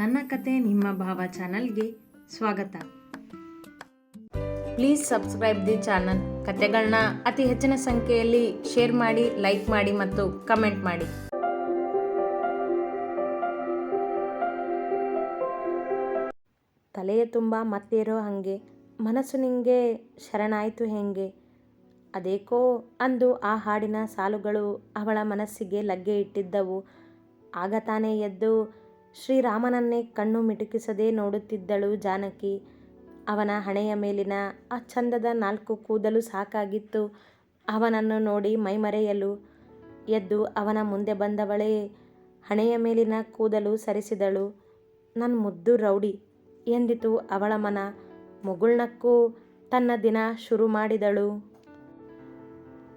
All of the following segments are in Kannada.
ನನ್ನ ಕತೆ ನಿಮ್ಮ ಭಾವ ಚಾನಲ್ಗೆ ಸ್ವಾಗತ. Please subscribe the channel. ಕತೆಗಳನ್ನ ಅತಿ ಹೆಚ್ಚಿನ ಸಂಖ್ಯೆಯಲ್ಲಿ ಶೇರ್ ಮಾಡಿ, ಲೈಕ್ ಮಾಡಿ ಮತ್ತು ಕಮೆಂಟ್ ಮಾಡಿ. ತಲೆಯ ತುಂಬ ಮತ್ತೇರೋ ಹಾಗೆ, ಮನಸ್ಸು ನಿಂಗೆ ಶರಣಾಯಿತು ಹೆಂಗೆ? ಅದೇಕೋ ಅಂದು ಆ ಹಾಡಿನ ಸಾಲುಗಳು ಅವಳ ಮನಸ್ಸಿಗೆ ಲಗ್ಗೆ ಇಟ್ಟಿದ್ದವು. ಆಗ ತಾನೇ ಎದ್ದು ಶ್ರೀರಾಮನನ್ನೇ ಕಣ್ಣು ಮಿಟುಕಿಸದೆ ನೋಡುತ್ತಿದ್ದಳು ಜಾನಕಿ. ಅವನ ಹಣೆಯ ಮೇಲಿನ ಆ ಚಂದದ ನಾಲ್ಕು ಕೂದಲು ಸಾಕಾಗಿತ್ತು. ಅವನನ್ನು ನೋಡಿ ಮೈಮರೆಯಲು ಎದ್ದು ಅವನ ಮುಂದೆ ಬಂದವಳೇ, ಹಣೆಯ ಮೇಲಿನ ಕೂದಲು ಸರಿಸಿದಳು. ನನ್ನ ಮುದ್ದು ರೌಡಿ ಎಂದಿತು ಅವಳ ಮನ. ಮುಗುಳ್ನಕ್ಕೂ ತನ್ನ ದಿನ ಶುರು ಮಾಡಿದಳು.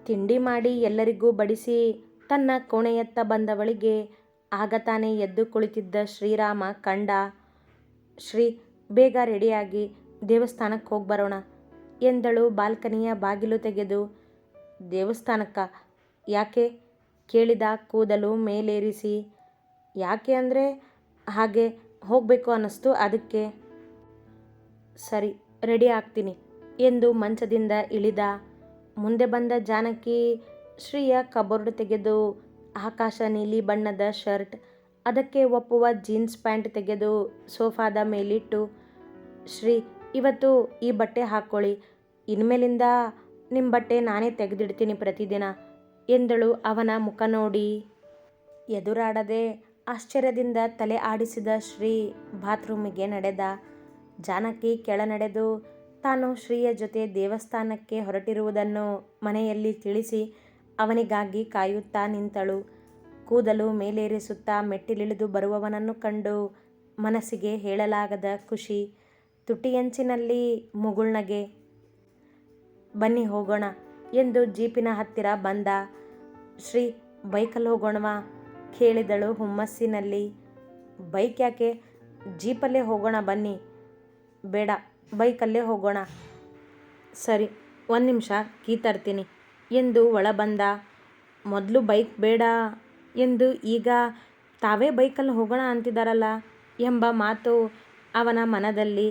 ತಿಂಡಿ ಮಾಡಿ ಎಲ್ಲರಿಗೂ ಬಡಿಸಿ, ತನ್ನ ಕೋಣೆಯತ್ತ ಬಂದವಳಿಗೆ ಆಗ ತಾನೇ ಎದ್ದು ಕುಳಿತಿದ್ದ ಶ್ರೀರಾಮ ಕಂಡ, ಶ್ರೀ, ಬೇಗ ರೆಡಿಯಾಗಿ ದೇವಸ್ಥಾನಕ್ಕೆ ಹೋಗಿ ಬರೋಣ ಎಂದಳು ಬಾಲ್ಕನಿಯ ಬಾಗಿಲು ತೆಗೆದು. ದೇವಸ್ಥಾನಕ್ಕ? ಯಾಕೆ? ಕೇಳಿದ ಕೂದಲು ಮೇಲೇರಿಸಿ. ಯಾಕೆ ಅಂದರೆ ಹಾಗೆ ಹೋಗಬೇಕು ಅನ್ನಿಸ್ತು ಅದಕ್ಕೆ. ಸರಿ, ರೆಡಿ ಆಗ್ತೀನಿ ಎಂದು ಮಂಚದಿಂದ ಇಳಿದ. ಮುಂದೆ ಬಂದ ಜಾನಕಿ ಶ್ರೀಯ ಕಬೋರ್ಡ್ ತೆಗೆದು ಆಕಾಶ ನೀಲಿ ಬಣ್ಣದ ಶರ್ಟ್. ಅದಕ್ಕೆ ಒಪ್ಪುವ ಜೀನ್ಸ್ ಪ್ಯಾಂಟ್ ತೆಗೆದು ಸೋಫಾದ ಮೇಲಿಟ್ಟು, ಶ್ರೀ, ಇವತ್ತು ಈ ಬಟ್ಟೆ ಹಾಕ್ಕೊಳ್ಳಿ. ಇನ್ಮೇಲಿಂದ ನಿಮ್ಮ ಬಟ್ಟೆ ನಾನೇ ತೆಗೆದಿಡ್ತೀನಿ ಪ್ರತಿದಿನ, ಎಂದಳು ಅವನ ಮುಖ ನೋಡಿ. ಎದುರಾಡದೆ ಆಶ್ಚರ್ಯದಿಂದ ತಲೆ ಆಡಿಸಿದ ಶ್ರೀ ಬಾತ್ರೂಮಿಗೆ ನಡೆದ. ಜಾನಕಿ ಕೆಳ ನಡೆದು ತಾನು ಶ್ರೀಯ ಜೊತೆ ದೇವಸ್ಥಾನಕ್ಕೆ ಹೊರಟಿರುವುದನ್ನು ಮನೆಯಲ್ಲಿ ತಿಳಿಸಿ ಅವನಿಗಾಗಿ ಕಾಯುತ್ತಾ ನಿಂತಳು. ಕೂದಲು ಮೇಲೇರಿಸುತ್ತಾ ಮೆಟ್ಟಿಲಿಳಿದು ಬರುವವನನ್ನು ಕಂಡು ಮನಸ್ಸಿಗೆ ಹೇಳಲಾಗದ ಖುಷಿ, ತುಟಿಯಂಚಿನಲ್ಲಿ ಮುಗುಳ್ನಗೆ, ಬನ್ನಿ ಹೋಗೋಣ ಎಂದು ಜೀಪಿನ ಹತ್ತಿರ ಬಂದ. ಶ್ರೀ ಬೈಕಲ್ಲಿ ಹೋಗೋಣವಾ ಕೇಳಿದಳು ಹುಮ್ಮಸ್ಸಿನಲ್ಲಿ. ಬೈಕ್ ಯಾಕೆ? ಜೀಪಲ್ಲೇ ಹೋಗೋಣ ಬನ್ನಿ. ಬೇಡ, ಬೈಕಲ್ಲೇ ಹೋಗೋಣ. ಸರಿ, ಒಂದು ನಿಮಿಷ ಕೀ ತರ್ತೀನಿ. ಎಂದು ಒಳ ಬಂದ ಮೊದಲು ಬೈಕ್ ಬೇಡ ಎಂದು ಈಗ ತಾವೇ ಬೈಕಲ್ಲಿ ಹೋಗೋಣ ಅಂತಿದ್ದಾರಲ್ಲ ಎಂಬ ಮಾತು ಅವನ ಮನದಲ್ಲಿ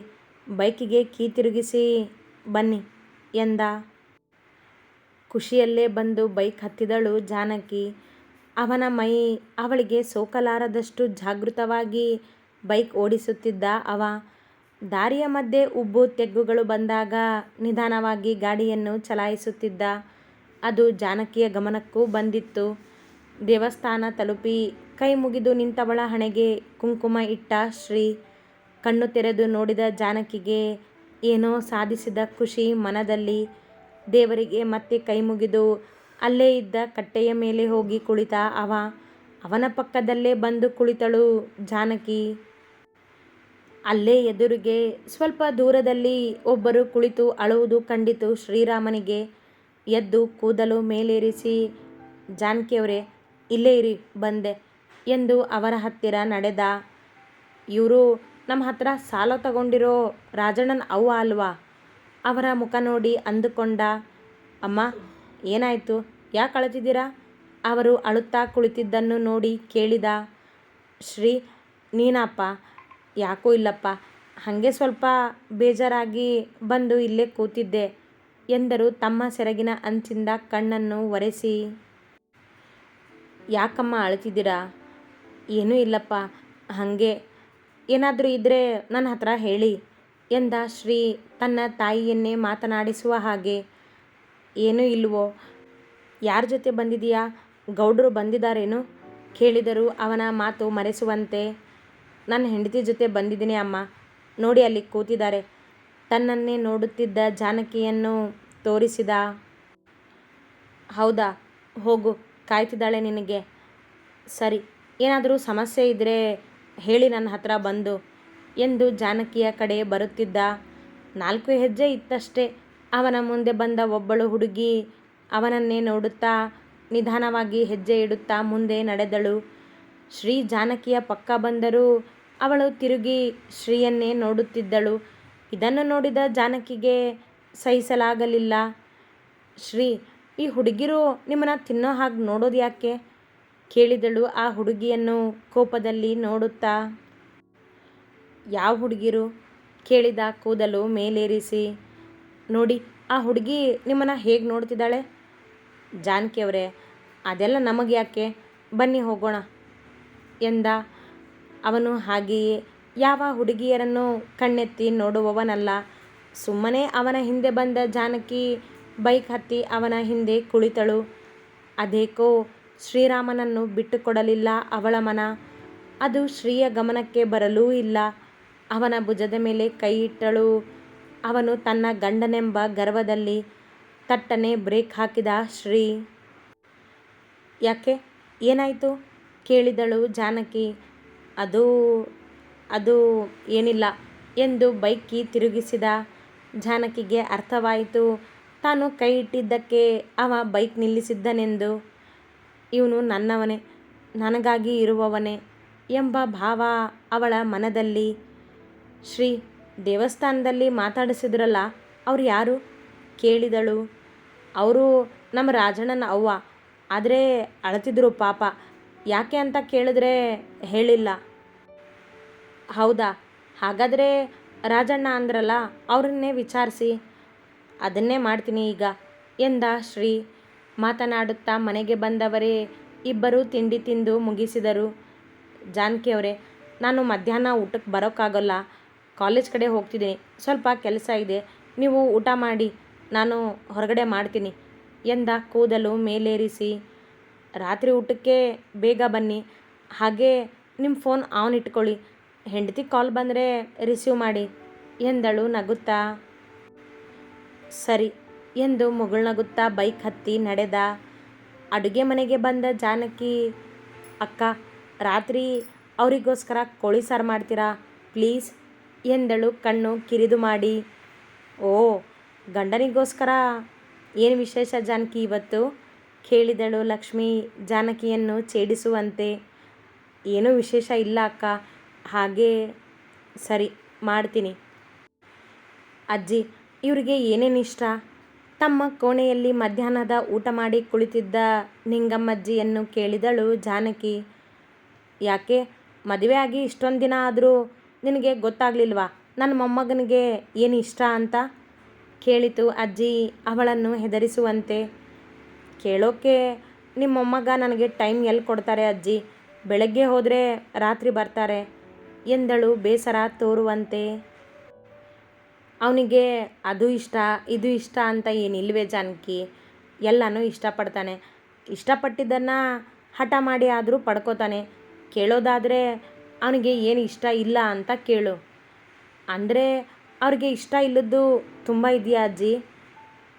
ಬೈಕಿಗೆ ಕೀ ತಿರುಗಿಸಿ ಬನ್ನಿ ಎಂದ. ಖುಷಿಯಲ್ಲೇ ಬಂದು ಬೈಕ್ ಹತ್ತಿದಳು ಜಾನಕಿ. ಅವನ ಮೈ ಅವಳಿಗೆ ಸೋಕಲಾರದಷ್ಟು ಜಾಗೃತವಾಗಿ ಬೈಕ್ ಓಡಿಸುತ್ತಿದ್ದ ಅವ. ದಾರಿಯ ಮಧ್ಯೆ ಉಬ್ಬು ತೆಗ್ಗುಗಳು ಬಂದಾಗ ನಿಧಾನವಾಗಿ ಗಾಡಿಯನ್ನು ಚಲಾಯಿಸುತ್ತಿದ್ದ. ಅದು ಜಾನಕಿಯ ಗಮನಕ್ಕೂ ಬಂದಿತ್ತು. ದೇವಸ್ಥಾನ ತಲುಪಿ ಕೈ ಮುಗಿದು ನಿಂತವಳ ಹಣೆಗೆ ಕುಂಕುಮ ಇಟ್ಟ ಶ್ರೀ ಕಣ್ಣು ತೆರೆದು ನೋಡಿದ ಜಾನಕಿಗೆ ಏನೋ ಸಾಧಿಸಿದ ಖುಷಿ ಮನದಲ್ಲಿ. ದೇವರಿಗೆ ಮತ್ತೆ ಕೈ ಮುಗಿದು ಅಲ್ಲೇ ಇದ್ದ ಕಟ್ಟೆಯ ಮೇಲೆ ಹೋಗಿ ಕುಳಿತ ಅವ. ಅವನ ಪಕ್ಕದಲ್ಲೇ ಬಂದು ಕುಳಿತಳು ಜಾನಕಿ. ಅಲ್ಲೇ ಎದುರಿಗೆ ಸ್ವಲ್ಪ ದೂರದಲ್ಲಿ ಒಬ್ಬರು ಕುಳಿತು ಅಳುವುದು ಕಂಡಿತು ಶ್ರೀರಾಮನಿಗೆ. ಎದ್ದು ಕೂದಲು ಮೇಲೇರಿಸಿ, ಜಾನಕಿಯವರೇ, ಇಲ್ಲೇ ಇರಿ, ಬಂದೆ ಎಂದು ಅವರ ಹತ್ತಿರ ನಡೆದ, ಇವರು ನಮ್ಮ ಹತ್ರ ಸಾಲ ತಗೊಂಡಿರೋ ರಾಜಣ್ಣನ ಅವ್ವ ಅಲ್ವಾ? ಅವರ ಮುಖ ನೋಡಿ ಅಂದುಕೊಂಡ, ಅಮ್ಮ, ಏನಾಯಿತು? ಯಾಕೆ ಅಳತಿದ್ದೀರಾ? ಅವರು ಅಳುತ್ತಾ ಕುಳಿತಿದ್ದನ್ನು ನೋಡಿ ಕೇಳಿದ, ಶ್ರೀ, ನೀನಪ್ಪ, ಯಾಕೂ ಇಲ್ಲಪ್ಪ. ಹಾಗೆ ಸ್ವಲ್ಪ ಬೇಜಾರಾಗಿ ಬಂದು ಇಲ್ಲೇ ಕೂತಿದ್ದೆ. ಎಂದರು ತಮ್ಮ ಸೆರಗಿನ ಅಂಚಿಂದ ಕಣ್ಣನ್ನು ಒರೆಸಿ. ಯಾಕಮ್ಮ ಅಳ್ತಿದ್ದೀರಾ ಏನೂ ಇಲ್ಲಪ್ಪ, ಹಾಗೆ. ಏನಾದರೂ ಇದ್ದರೆ ನನ್ನ ಹತ್ರ ಹೇಳಿ ಎಂದ ಶ್ರೀ ತನ್ನ ತಾಯಿಯನ್ನೇ ಮಾತನಾಡಿಸುವ ಹಾಗೆ. ಏನೂ ಇಲ್ವೋ ಯಾರ ಜೊತೆ ಬಂದಿದೆಯಾ ಗೌಡರು ಬಂದಿದ್ದಾರೇನು? ಕೇಳಿದರು ಅವನ ಮಾತು ಮರೆಸುವಂತೆ. ನನ್ನ ಹೆಂಡತಿ ಜೊತೆ ಬಂದಿದ್ದೀನಿ ಅಮ್ಮ. ನೋಡಿ ಅಲ್ಲಿ ಕೂತಿದ್ದಾರೆ. ತನ್ನನ್ನೇ ನೋಡುತ್ತಿದ್ದ ಜಾನಕಿಯನ್ನು ತೋರಿಸಿದ. ಹೌದಾ? ಹೋಗು, ಕಾಯ್ತಿದ್ದಾಳೆ ನಿನಗೆ. ಸರಿ, ಏನಾದರೂ ಸಮಸ್ಯೆ ಇದ್ದರೆ ಹೇಳಿ ನನ್ನ ಹತ್ರ ಬಂದು ಎಂದು ಜಾನಕಿಯ ಕಡೆ ಬರುತ್ತಿದ್ದ. ನಾಲ್ಕು ಹೆಜ್ಜೆ ಇತ್ತಷ್ಟೇ. ಅವನ ಮುಂದೆ ಬಂದ ಒಬ್ಬಳು ಹುಡುಗಿ ಅವನನ್ನೇ ನೋಡುತ್ತಾ ನಿಧಾನವಾಗಿ ಹೆಜ್ಜೆ ಇಡುತ್ತಾ ಮುಂದೆ ನಡೆದಳು. ಶ್ರೀ ಜಾನಕಿಯ ಪಕ್ಕ ಬಂದರೂ ಅವಳು ತಿರುಗಿ ಶ್ರೀಯನ್ನೇ ನೋಡುತ್ತಿದ್ದಳು. ಇದನ್ನು ನೋಡಿದ ಜಾನಕಿಗೆ ಸಹಿಸಲಾಗಲಿಲ್ಲ. ಶ್ರೀ, ಈ ಹುಡುಗಿರು ನಿಮ್ಮನ್ನು ತಿನ್ನೋ ಹಾಗೆ ನೋಡೋದು ಯಾಕೆ? ಕೇಳಿದಳು ಆ ಹುಡುಗಿಯನ್ನು ಕೋಪದಲ್ಲಿ ನೋಡುತ್ತಾ. ಯಾವ ಹುಡುಗಿರು? ಕೇಳಿದ ಕೂದಲು ಮೇಲೇರಿಸಿ. ನೋಡಿ, ಆ ಹುಡುಗಿ ನಿಮ್ಮನ್ನು ಹೇಗೆ ನೋಡ್ತಿದ್ದಾಳೆ? ಜಾನಕಿಯವರೇ, ಅದೆಲ್ಲ ನಮಗೆ ಯಾಕೆ ಬನ್ನಿ ಹೋಗೋಣ ಎಂದ. ಅವನು ಹಾಗೆಯೇ ಯಾವ ಹುಡುಗಿಯರನ್ನು ಕಣ್ಣೆತ್ತಿ ನೋಡುವವನಲ್ಲ. ಸುಮ್ಮನೆ ಅವನ ಹಿಂದೆ ಬಂದ ಜಾನಕಿ ಬೈಕ್ ಹತ್ತಿ ಅವನ ಹಿಂದೆ ಕುಳಿತಳು. ಅದೇಕೋ ಶ್ರೀರಾಮನನ್ನು ಬಿಟ್ಟುಕೊಡಲಿಲ್ಲ ಅವಳ ಮನ. ಅದು ಶ್ರೀಯ ಗಮನಕ್ಕೆ ಬರಲೂ ಇಲ್ಲ. ಅವನ ಭುಜದ ಮೇಲೆ ಕೈ ಇಟ್ಟಳು. ಅವನು ತನ್ನ ಗಂಡನೆಂಬ ಗರ್ವದಲ್ಲಿ ತಟ್ಟನೆ ಬ್ರೇಕ್ ಹಾಕಿದ ಶ್ರೀ. ಯಾಕೆ? ಏನಾಯಿತು? ಕೇಳಿದಳು ಜಾನಕಿ. ಅದು ಅದು ಏನಿಲ್ಲ ಎಂದು ಬೈಕಿ ತಿರುಗಿಸಿದ ಜಾನಕಿಗೆ ಅರ್ಥವಾಯಿತು. ತಾನು ಕೈ ಇಟ್ಟಿದ್ದಕ್ಕೆ ಅವ ಬೈಕ್ ನಿಲ್ಲಿಸಿದ್ದನೆಂದು. ಇವನು ನನ್ನವನೇ, ನನಗಾಗಿ ಇರುವವನೇ ಎಂಬ ಭಾವ ಅವಳ ಮನದಲ್ಲಿ. ಶ್ರೀ ದೇವಸ್ಥಾನದಲ್ಲಿ ಮಾತಾಡಿಸಿದ್ರಲ್ಲ, ಅವ್ರು ಯಾರು? ಕೇಳಿದಳು. ಅವರು ನಮ್ಮ ರಾಜಣ್ಣನ ಅವ್ವ. ಆದರೆ ಅಳತಿದ್ರು ಪಾಪ. ಯಾಕೆ ಅಂತ ಕೇಳಿದ್ರೆ ಹೇಳಿಲ್ಲ. ಹೌದಾ? ಹಾಗಾದರೆ ರಾಜಣ್ಣ ಅಂದ್ರಲ್ಲ, ಅವರನ್ನೇ ವಿಚಾರಿಸಿ. ಅದನ್ನೇ ಮಾಡ್ತೀನಿ ಈಗ, ಎಂದ ಶ್ರೀ. ಮಾತನಾಡುತ್ತಾ ಮನೆಗೆ ಬಂದವರೇ, ಇಬ್ಬರು ತಿಂಡಿ ತಿಂದು ಮುಗಿಸಿದರು. ಜಾನಕಿಯವರೇ, ನಾನು ಮಧ್ಯಾಹ್ನ ಊಟಕ್ಕೆ ಬರೋಕ್ಕಾಗಲ್ಲ. ಕಾಲೇಜ್ ಕಡೆ ಹೋಗ್ತಿದ್ದೀನಿ. ಸ್ವಲ್ಪ ಕೆಲಸ ಇದೆ. ನೀವು ಊಟ ಮಾಡಿ, ನಾನು ಹೊರಗಡೆ ಮಾಡ್ತೀನಿ, ಎಂದ ಕೂದಲು ಮೇಲೇರಿಸಿ. ರಾತ್ರಿ ಊಟಕ್ಕೆ ಬೇಗ ಬನ್ನಿ. ಹಾಗೆ ನಿಮ್ಮ ಫೋನ್ ಆನ್ ಇಟ್ಕೊಳ್ಳಿ. ಹೆಂಡತಿ ಕಾಲ್ ಬಂದರೆ ರಿಸೀವ್ ಮಾಡಿ. ಎಂದಳು ನಗುತ್ತಾ. ಸರಿ, ಎಂದು ಮುಗುಳ್ನಗುತ್ತಾ ಬೈಕ್ ಹತ್ತಿ ನಡೆದ. ಅಡುಗೆ ಮನೆಗೆ ಬಂದ ಜಾನಕಿ, ಅಕ್ಕ, ರಾತ್ರಿ ಅವರಿಗೋಸ್ಕರ ಕೋಳಿ ಸಾರು ಮಾಡ್ತೀರಾ? ಪ್ಲೀಸ್, ಎಂದಳು ಕಣ್ಣು ಕಿರಿದು ಮಾಡಿ. ಓ, ಗಂಡನಿಗೋಸ್ಕರ? ಏನು ವಿಶೇಷ ಜಾನಕಿ ಇವತ್ತು? ಕೇಳಿದಳು ಲಕ್ಷ್ಮಿ ಜಾನಕಿಯನ್ನು ಛೇಡಿಸುವಂತೆ. ಏನೂ ವಿಶೇಷ ಇಲ್ಲ ಅಕ್ಕ ಹಾಗೆ ಸರಿ, ಮಾಡ್ತೀನಿ. ಅಜ್ಜಿ, ಇವರಿಗೆ ಏನೇನು ಇಷ್ಟ? ತಮ್ಮ ಕೋಣೆಯಲ್ಲಿ ಮಧ್ಯಾಹ್ನದ ಊಟ ಮಾಡಿ ಕುಳಿತಿದ್ದ ನಿಂಗಮ್ಮಜ್ಜಿಯನ್ನು ಕೇಳಿದಳು ಜಾನಕಿ. ಯಾಕೆ, ಮದುವೆ ಆಗಿ ಇಷ್ಟೊಂದು ದಿನ ಆದರೂ ನಿನಗೆ ಗೊತ್ತಾಗಲಿಲ್ವಾ? ನನ್ನ ಮೊಮ್ಮಗನಿಗೆ ಏನು ಇಷ್ಟ ಅಂತ? ಕೇಳಿತು ಅಜ್ಜಿ ಅವಳನ್ನು ಹೆದರಿಸುವಂತೆ. ಕೇಳೋಕೆ ನಿಮ್ಮ ಮೊಮ್ಮಗ ನನಗೆ ಟೈಮ್ ಎಲ್ಲಿ ಕೊಡ್ತಾರೆ ಅಜ್ಜಿ? ಬೆಳಗ್ಗೆ ಹೋದರೆ ರಾತ್ರಿ ಬರ್ತಾರೆ. ಎಂದಳು ಬೇಸರ ತೋರುವಂತೆ. ಅವನಿಗೆ, ಅದು ಇಷ್ಟ, ಇದು ಇಷ್ಟ ಅಂತ ಏನಿಲ್ವೇ ಜಾನಕಿ. ಎಲ್ಲನೂ ಇಷ್ಟಪಡ್ತಾನೆ. ಇಷ್ಟಪಟ್ಟಿದ್ದನ್ನು ಹಠ ಮಾಡಿ ಆದರೂ ಪಡ್ಕೋತಾನೆ. ಕೇಳೋದಾದರೆ ಅವನಿಗೆ ಏನು ಇಷ್ಟ ಇಲ್ಲ ಅಂತ ಕೇಳು. ಅಂದರೆ ಅವ್ರಿಗೆ ಇಷ್ಟ ಇಲ್ಲದ್ದು ತುಂಬ ಇದೆಯಾ ಅಜ್ಜಿ?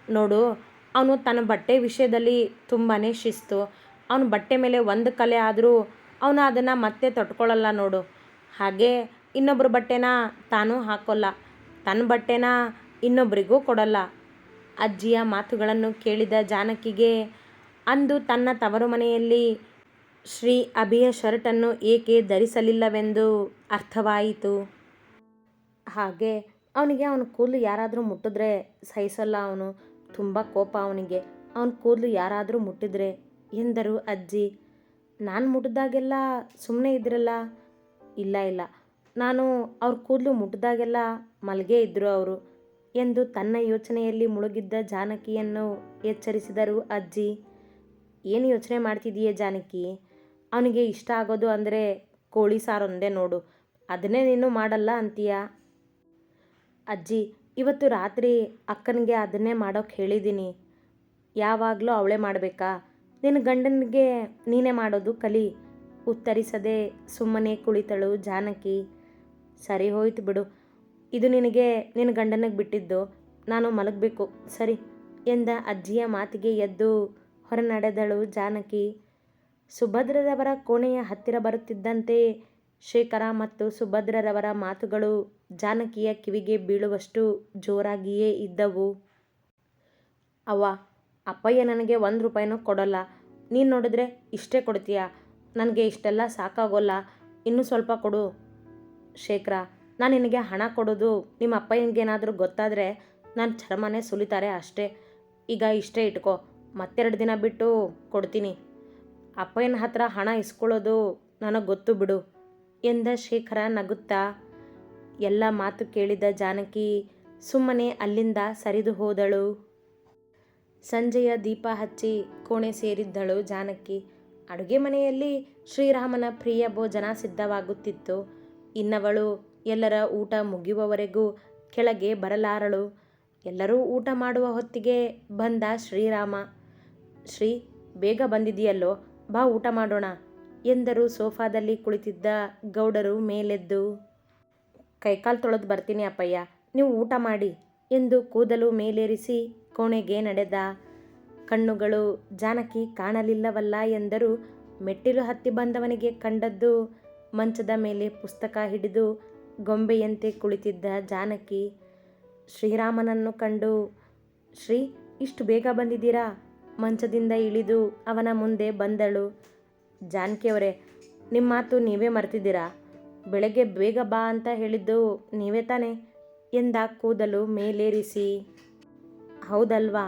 ನೋಡು, ಅವನು ತನ್ನ ಬಟ್ಟೆ ವಿಷಯದಲ್ಲಿ ತುಂಬಾ ಶಿಸ್ತು. ಅವನ ಬಟ್ಟೆ ಮೇಲೆ ಒಂದು ಕಲೆ ಆದರೂ ಅವನು ಅದನ್ನು ಮತ್ತೆ ತೊಟ್ಕೊಳ್ಳಲ್ಲ ನೋಡು. ಹಾಗೆ ಇನ್ನೊಬ್ಬರ ಬಟ್ಟೆನ ತಾನೂ ಹಾಕೋಲ್ಲ. ತನ್ನ ಬಟ್ಟೆನ ಇನ್ನೊಬ್ಬರಿಗೂ ಕೊಡಲ್ಲ. ಅಜ್ಜಿಯ ಮಾತುಗಳನ್ನು ಕೇಳಿದ ಜಾನಕಿಗೆ ಅಂದು ತನ್ನ ತವರು ಮನೆಯಲ್ಲಿ ಶ್ರೀ ಅಭಿಯ ಶರ್ಟನ್ನು ಏಕೆ ಧರಿಸಲಿಲ್ಲವೆಂದು ಅರ್ಥವಾಯಿತು. ಹಾಗೆ ಅವನಿಗೆ ಅವನ ಕೂದಲು ಯಾರಾದರೂ ಮುಟ್ಟಿದ್ರೆ ಸಹಿಸಲ್ಲ ಅವನು. ತುಂಬ ಕೋಪ ಅವನಿಗೆ. ಅವನ ಕೂದಲು ಯಾರಾದರೂ ಮುಟ್ಟಿದ್ರೆ ಎಂದರು ಅಜ್ಜಿ. ನಾನು ಮುಟ್ಟಿದಾಗೆಲ್ಲ ಸುಮ್ಮನೆ ಇದ್ರಲ್ಲ. ಇಲ್ಲ ಇಲ್ಲ. ನಾನು ಅವ್ರ ಕೂದಲು ಮುಟ್ಟಿದಾಗೆಲ್ಲ ಮಲಗೇ ಇದ್ದರು ಅವರು ಎಂದು ತನ್ನ ಯೋಚನೆಯಲ್ಲಿ ಮುಳುಗಿದ್ದ ಜಾನಕಿಯನ್ನು ಎಚ್ಚರಿಸಿದರು ಅಜ್ಜಿ. ಏನು ಯೋಚನೆ ಮಾಡ್ತಿದೀಯ ಜಾನಕಿ? ಅವನಿಗೆ ಇಷ್ಟ ಆಗೋದು ಅಂದರೆ ಕೋಳಿ ಸಾರೊಂದೇ ನೋಡು. ಅದನ್ನೇ ನೀನು ಮಾಡಲ್ಲ ಅಂತೀಯ? ಅಜ್ಜಿ, ಇವತ್ತು ರಾತ್ರಿ ಅಕ್ಕನಿಗೆ ಅದನ್ನೇ ಮಾಡೋಕ್ಕೆ ಹೇಳಿದ್ದೀನಿ. ಯಾವಾಗಲೂ ಅವಳೇ ಮಾಡಬೇಕಾ? ನಿನ್ನ ಗಂಡನಿಗೆ ನೀನೇ ಮಾಡೋದು ಕಲಿ. ಉತ್ತರಿಸದೆ ಸುಮ್ಮನೆ ಕುಳಿತಳು ಜಾನಕಿ. ಸರಿ ಹೋಯ್ತು ಬಿಡು. ಇದು ನಿನಗೆ, ನಿನ್ನ ಗಂಡನಿಗೆ ಬಿಟ್ಟಿದ್ದು. ನಾನು ಮಲಗಬೇಕು. ಸರಿ ಎಂದ ಅಜ್ಜಿಯ ಮಾತಿಗೆ ಎದ್ದು ಹೊರನಡೆದಳು ಜಾನಕಿ. ಸುಭದ್ರರವರ ಕೋಣೆಯ ಹತ್ತಿರ ಬರುತ್ತಿದ್ದಂತೆ ಶೇಖರ ಮತ್ತು ಸುಭದ್ರರವರ ಮಾತುಗಳು ಜಾನಕಿಯ ಕಿವಿಗೆ ಬೀಳುವಷ್ಟು ಜೋರಾಗಿಯೇ ಇದ್ದವು. ಅವ್ವ, ಅಪ್ಪಯ್ಯ ನನಗೆ ಒಂದು ರೂಪಾಯಿನೂ ಕೊಡೋಲ್ಲ. ನೀನು ನೋಡಿದ್ರೆ ಇಷ್ಟೇ ಕೊಡ್ತೀಯ? ನನಗೆ ಇಷ್ಟೆಲ್ಲ ಸಾಕಾಗೋಲ್ಲ, ಇನ್ನೂ ಸ್ವಲ್ಪ ಕೊಡು. ಶೇಖರ, ನಾನು ನಿನಗೆ ಹಣ ಕೊಡೋದು ನಿಮ್ಮ ಅಪ್ಪಯ್ಯನಿಗೇನಾದರೂ ಗೊತ್ತಾದರೆ ನಾನು ಚರ್ಮನೇ ಸುಲಿತಾರೆ ಅಷ್ಟೇ. ಈಗ ಇಷ್ಟೇ ಇಟ್ಕೋ, ಮತ್ತೆರಡು ದಿನ ಬಿಟ್ಟು ಕೊಡ್ತೀನಿ. ಅಪ್ಪಯ್ಯನ ಹತ್ರ ಹಣ ಇಸ್ಕೊಳ್ಳೋದು ನನಗೆ ಗೊತ್ತು ಬಿಡು ಎಂದ ಶೇಖರ ನಗುತ್ತಾ, ಎಲ್ಲ ಮಾತು ಕೇಳಿದ ಜಾನಕಿ ಸುಮ್ಮನೆ ಅಲ್ಲಿಂದ ಸರಿದು ಹೋದಳು. ಸಂಜೆಯ ದೀಪ ಹಚ್ಚಿ ಕೋಣೆ ಸೇರಿದ್ದಳು ಜಾನಕಿ. ಅಡುಗೆ ಮನೆಯಲ್ಲಿ ಶ್ರೀರಾಮನ ಪ್ರಿಯ ಭೋಜನ ಸಿದ್ಧವಾಗುತ್ತಿತ್ತು. ಇನ್ನವಳು ಎಲ್ಲರ ಊಟ ಮುಗಿಯುವವರೆಗೂ ಕೆಳಗೆ ಬರಲಾರಳು. ಎಲ್ಲರೂ ಊಟ ಮಾಡುವ ಹೊತ್ತಿಗೆ ಬಂದ ಶ್ರೀರಾಮ, ಶ್ರೀ, ಬೇಗ ಬಂದಿದೆಯಲ್ಲೋ ಬಾ ಊಟ ಮಾಡೋಣ ಎಂದರು ಸೋಫಾದಲ್ಲಿ ಕುಳಿತಿದ್ದ ಗೌಡರು ಮೇಲೆದ್ದು. ಕೈಕಾಲು ತೊಳೆದು ಬರ್ತೀನಿ ಅಪ್ಪಯ್ಯ, ನೀವು ಊಟ ಮಾಡಿ ಎಂದು ಕೂದಲು ಮೇಲೇರಿಸಿ ಕೋಣೆಗೆ ನಡೆದ. ಕಣ್ಣುಗಳು ಜಾನಕಿ ಕಾಣಲಿಲ್ಲವಲ್ಲ ಎಂದರು. ಮೆಟ್ಟಿಲು ಹತ್ತಿ ಬಂದವನಿಗೆ ಕಂಡದ್ದು ಮಂಚದ ಮೇಲೆ ಪುಸ್ತಕ ಹಿಡಿದು ಗೊಂಬೆಯಂತೆ ಕುಳಿತಿದ್ದ ಜಾನಕಿ, ಶ್ರೀರಾಮನನ್ನು ಕಂಡು, ಶ್ರೀ, ಇಷ್ಟು ಬೇಗ ಬಂದಿದ್ದೀರಾ ಮಂಚದಿಂದ ಇಳಿದು ಅವನ ಮುಂದೆ ಬಂದಳು. ಜಾನಕಿಯವರೇ ನಿಮ್ಮ ಮಾತು ನೀವೇ ಮರ್ತಿದ್ದೀರಾ? ಬೆಳಗ್ಗೆ ಬೇಗ ಬಾ ಅಂತ ಹೇಳಿದ್ದು ನೀವೇ ತಾನೇ ಎಂದ ಕೂದಲು ಮೇಲೇರಿಸಿ. ಹೌದಲ್ವಾ?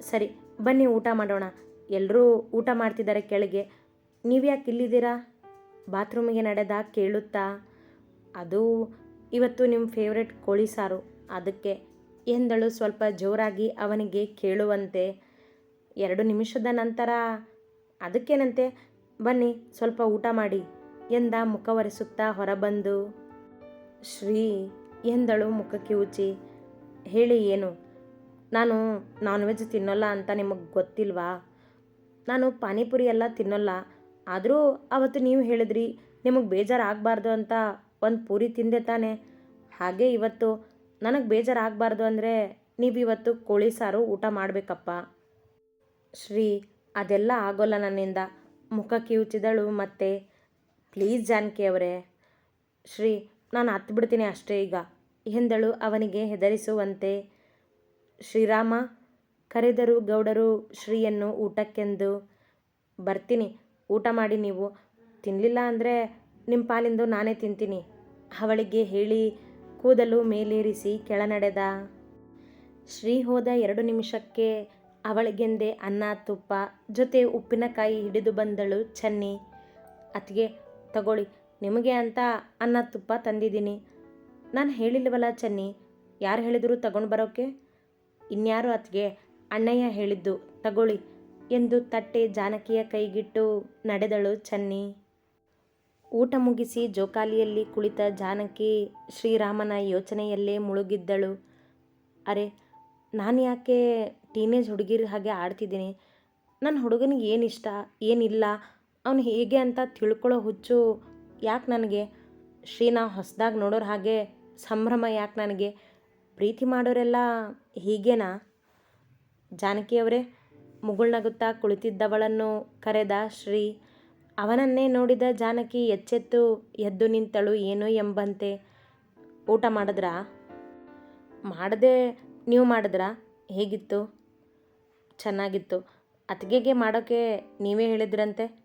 ಸರಿ ಬನ್ನಿ ಊಟ ಮಾಡೋಣ. ಎಲ್ಲರೂ ಊಟ ಮಾಡ್ತಿದ್ದಾರೆ ಕೆಳಗೆ. ನೀವ್ಯಾಕೆ ಇಲ್ಲಿದ್ದೀರಾ? ಬಾತ್ರೂಮಿಗೆ ನಡೆದ ಕೇಳುತ್ತಾ? ಅದು ಇವತ್ತು ನಿಮ್ಮ ಫೇವ್ರೆಟ್ ಕೋಳಿ ಸಾರು. ಅದಕ್ಕೆ ಎಂದಳು ಸ್ವಲ್ಪ ಜೋರಾಗಿ ಅವನಿಗೆ ಕೇಳುವಂತೆ. ಎರಡು ನಿಮಿಷದ ನಂತರ ಅದಕ್ಕೇನಂತೆ? ಬನ್ನಿ ಸ್ವಲ್ಪ ಊಟ ಮಾಡಿ ಎಂದ ಮುಖ ಒರೆಸುತ್ತಾ ಹೊರಬಂದು. ಶ್ರೀ ಎಂದಳು ಮುಖಕ್ಕೆ ಕಿವುಚಿ ಹೇಳಿ ಏನು? ನಾನು ನಾನ್ ವೆಜ್ ತಿನ್ನೋಲ್ಲ ಅಂತ ನಿಮಗೆ ಗೊತ್ತಿಲ್ವಾ? ನಾನು ಪಾನಿಪುರಿ ಎಲ್ಲ ತಿನ್ನೋಲ್ಲ. ಆದರೂ ಅವತ್ತು ನೀವು ಹೇಳಿದ್ರಿ, ನಿಮಗೆ ಬೇಜಾರಾಗಬಾರ್ದು ಅಂತ ಒಂದು ಪೂರಿ ತಿಂದೆ ತಾನೆ. ಹಾಗೆ ಇವತ್ತು ನನಗೆ ಬೇಜಾರಾಗಬಾರ್ದು ಅಂದರೆ ನೀವು ಇವತ್ತು ಕೋಳಿ ಸಾರು ಊಟ ಮಾಡಬೇಕಪ್ಪ. ಶ್ರೀ, ಅದೆಲ್ಲ ಆಗೋಲ್ಲ ನನ್ನಿಂದ. ಮುಖ ಕಿವುಚಿದಳು ಮತ್ತೆ. ಪ್ಲೀಸ್ ಜಾನಕಿ ಅವರೇ. ಶ್ರೀ, ನಾನು ಹತ್ತು ಬಿಡ್ತೀನಿ ಅಷ್ಟೇ ಈಗ. ಎಂದಳು ಅವನಿಗೆ ಹೆದರಿಸುವಂತೆ. ಶ್ರೀರಾಮ, ಕರೆದರು ಗೌಡರು ಶ್ರೀಯನ್ನು ಊಟಕ್ಕೆಂದು ಬರ್ತೀನಿ. ಊಟ ಮಾಡಿ ನೀವು ತಿನ್ನಲಿಲ್ಲ ಅಂದರೆ ನಿಮ್ಮ ಪಾಲಿಂದು ನಾನೇ ತಿಂತೀನಿ. ಅವಳಿಗೆ ಹೇಳಿ ಕೂದಲು ಮೇಲೇರಿಸಿ ಕೆಳನಡೆದ. ಶ್ರೀ ಹೋದ ಎರಡು ನಿಮಿಷಕ್ಕೆ ಅವಳಿಗೆಂದೇ ಅನ್ನ, ತುಪ್ಪ, ಜೊತೆ ಉಪ್ಪಿನಕಾಯಿ ಹಿಡಿದು ಬಂದಳು ಚನ್ನಿ. ಅತ್ತಿಗೆ, ತಗೊಳ್ಳಿ, ನಿಮಗೆ ಅಂತ ಅನ್ನ, ತುಪ್ಪ ತಂದಿದ್ದೀನಿ. ನಾನು ಹೇಳಿಲ್ವಲ್ಲ ಚನ್ನಿ, ಯಾರು ಹೇಳಿದರೂ ತಗೊಂಡು ಬರೋಕ್ಕೆ ಇನ್ಯಾರು ಅತ್ತಿಗೆ ಅಣ್ಣಯ್ಯ ಹೇಳಿದ್ದು, ತಗೊಳ್ಳಿ ಎಂದು ತಟ್ಟೆ ಜಾನಕಿಯ ಕೈಗಿಟ್ಟು ನಡೆದಳು ಚನ್ನಿ. ಊಟ ಮುಗಿಸಿ ಜೋಕಾಲಿಯಲ್ಲಿ ಕುಳಿತ ಜಾನಕಿ ಶ್ರೀರಾಮನ ಯೋಚನೆಯಲ್ಲೇ ಮುಳುಗಿದ್ದಳು. ಅರೆ, ನಾನು ಯಾಕೆ ಟೀನೇಜ್ ಹುಡುಗಿರ ಹಾಗೆ ಆಡ್ತಿದ್ದೀನಿ? ನನ್ನ ಹುಡುಗನಿಗೆ ಏನಿಷ್ಟ ಏನಿಲ್ಲ ಅವನು ಹೇಗೆ ಅಂತ ತಿಳ್ಕೊಳ್ಳೋ ಹುಚ್ಚು ಯಾಕೆ ನನಗೆ? ಶ್ರೀನಾ ಹೊಸದಾಗಿ ನೋಡೋರ ಹಾಗೆ ಸಂಭ್ರಮ ಯಾಕೆ ನನಗೆ? ಪ್ರೀತಿ ಮಾಡೋರೆಲ್ಲ ಹೀಗೇನಾ? ಜಾನಕಿಯವರೇ ಮುಗುಳ್ನಗುತ್ತಾ ಕುಳಿತಿದ್ದವಳನ್ನು ಕರೆದ ಶ್ರೀ, ಅವನನ್ನೇ ನೋಡಿದ ಜಾನಕಿ ಎಚ್ಚೆತ್ತು, ಎದ್ದು ನಿಂತಳು, ಏನೋ ಎಂಬಂತೆ. ಊಟ ಮಾಡಿದ್ರಾ? ಮಾಡದೆ ನೀವು ಮಾಡಿದ್ರಾ? ಹೇಗಿತ್ತು? ಚೆನ್ನಾಗಿತ್ತು. ಅತಿಗೆಗೆ ಮಾಡೋಕ್ಕೆ ನೀವೇ ಹೇಳಿದ್ರಂತೆ.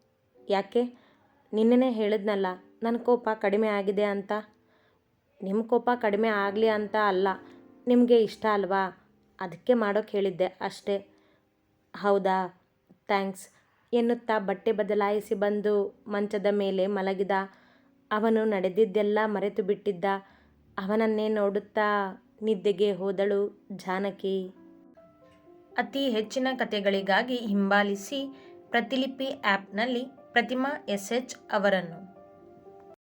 ಯಾಕೆ? ನಿನ್ನೆನೇ ಹೇಳಿದ್ನಲ್ಲ ನನ್ನ ಕೋಪ ಕಡಿಮೆ ಆಗಿದೆ ಅಂತ. ನಿಮ್ಮ ಕೋಪ ಕಡಿಮೆ ಆಗಲಿ ಅಂತ ಅಲ್ಲ. ನಿಮಗೆ ಇಷ್ಟ ಅಲ್ವಾ? ಅದಕ್ಕೆ ಮಾಡೋಕ್ಕೆ ಹೇಳಿದ್ದೆ ಅಷ್ಟೇ. ಹೌದಾ? ಥ್ಯಾಂಕ್ಸ್. ಎನ್ನುತ್ತಾ ಬಟ್ಟೆ ಬದಲಾಯಿಸಿ ಬಂದು ಮಂಚದ ಮೇಲೆ ಮಲಗಿದ. ಅವನು ನಡೆದಿದ್ದೆಲ್ಲ ಮರೆತು ಬಿಟ್ಟಿದ್ದ. ಅವನನ್ನೇ ನೋಡುತ್ತಾ ನಿದ್ದೆಗೆ ಹೋದಳು ಜಾನಕಿ. ಅತಿ ಹೆಚ್ಚಿನ ಕಥೆಗಳಿಗಾಗಿ ಹಿಂಬಾಲಿಸಿ ಪ್ರತಿಲಿಪಿ ಆ್ಯಪ್ನಲ್ಲಿ ಪ್ರತಿಮಾ ಎಸ್ ಎಚ್ ಅವರನ್ನು.